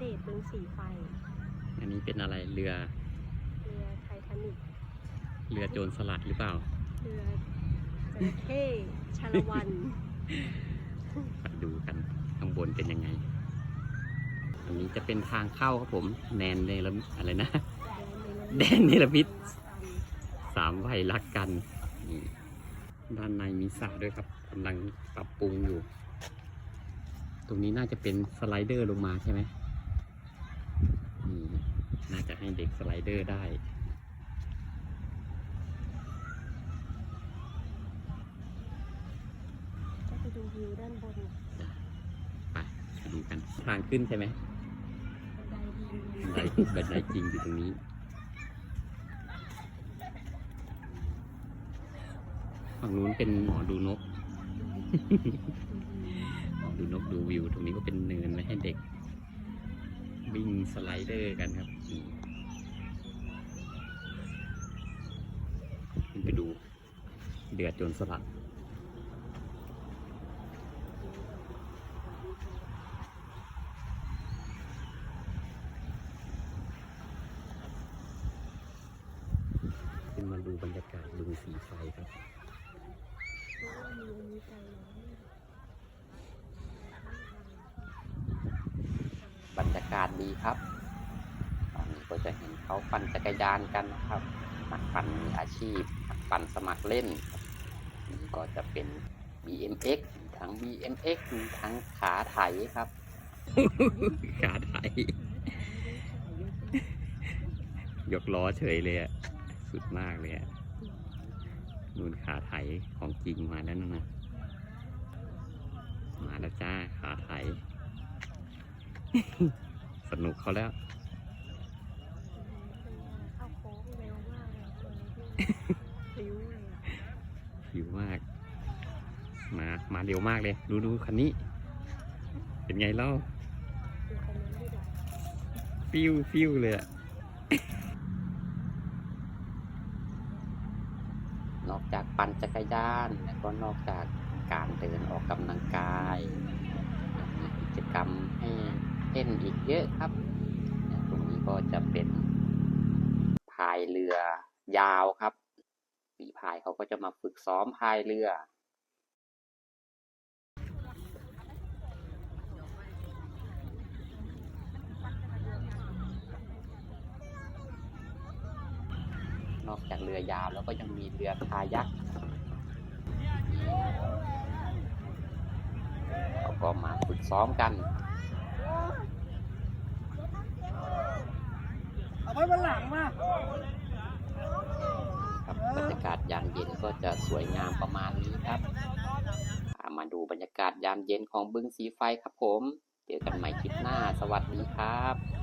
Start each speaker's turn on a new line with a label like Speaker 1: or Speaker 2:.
Speaker 1: เดตบึงสีไฟ
Speaker 2: อันนี้เป็นอะไรเรือ
Speaker 1: เรือไททานิก
Speaker 2: เรือโจรสลัดหรือเปล่า
Speaker 1: เรือจระเข้ชาละวัน
Speaker 2: ไปดูกันข้างบนเป็นยังไง อันนี้จะเป็นทางเข้าครับผมแนนเนรมิตอะไรนะ แดนเนรมิตสามวัยรักกันนี่ด้านในมีสระด้วยครับกำลังปรับปรุงอยู่ ตรงนี้น่าจะเป็นสไลเดอร์ลงมาใช่ไหมนี่ น่าจะให้เด็กสไลเดอร์ได้
Speaker 1: ก็ไปดูวิวด้านบน
Speaker 2: ไปไปดูกันทางขึ้นใช่ไหม
Speaker 1: บันไดดี
Speaker 2: บันไดบันไดจริงอยู่ตรงนี้ฝั่งนู้นเป็นหมอดูนก หมอดูนกดูวิว ตรงนี้ก็เป็นเนินไว้ให้เด็ก วิ่งสไลเดอร์กันครับขึ้นไปดูเดือดจนสลัดขึ้นมาดูบรรยากาศบึงสีไฟครับ
Speaker 1: มีมีไกลน้อย
Speaker 2: บรรยากาศดีครับตอนนี้ก็จะเห็นเขาปั่นจักรยานกันนะครับนักปั่นมีอาชีพนักปั่นสมัครเล่นนี่ก็จะเป็น BMX มีทั้ง BMX มีทั้งขาไถครับ ขาไถยกล้อเฉยเลยอะสุดมากเลยอะนูนขาไถของจริงมาแล้วนะนะมาแล้วจ้าขาไถ สนุกเขาแล้ว
Speaker 1: เข้าโค้งเร็วมากเลยพลิ้วเลยอะ
Speaker 2: หิวมาก มา มาเร็วมากเลย ดูดูคันนี้ เป็นไงเล่า
Speaker 1: ดูคอมเมนต์ด้วยเดี๋ยว
Speaker 2: ฟิวฟิวเลยอะ นอกจากปั่นจักรยาน แล้วก็นอกจากการเดินออกกำลังกายยังมีกิจกรรมให้ เล่นอีกเยอะครับ ตรงนี้ก็จะเป็นพายเรือยาวครับฝีพายเขาก็จะมาฝึกซ้อมพายเรือนอกจากเรือยาวแล้วก็ยังมีเรือคายักเขาก็มาฝึกซ้อมกัน
Speaker 3: อาไว้วันหลังมา
Speaker 2: ครับบรรยากาศยามเย็นก็จะสวยงามประมาณนี้ครับอ่ามาดูบรรยากาศยามเย็นของบึงสีไฟครับผม เจอกันใหม่คลิปหน้า สวัสดีครับ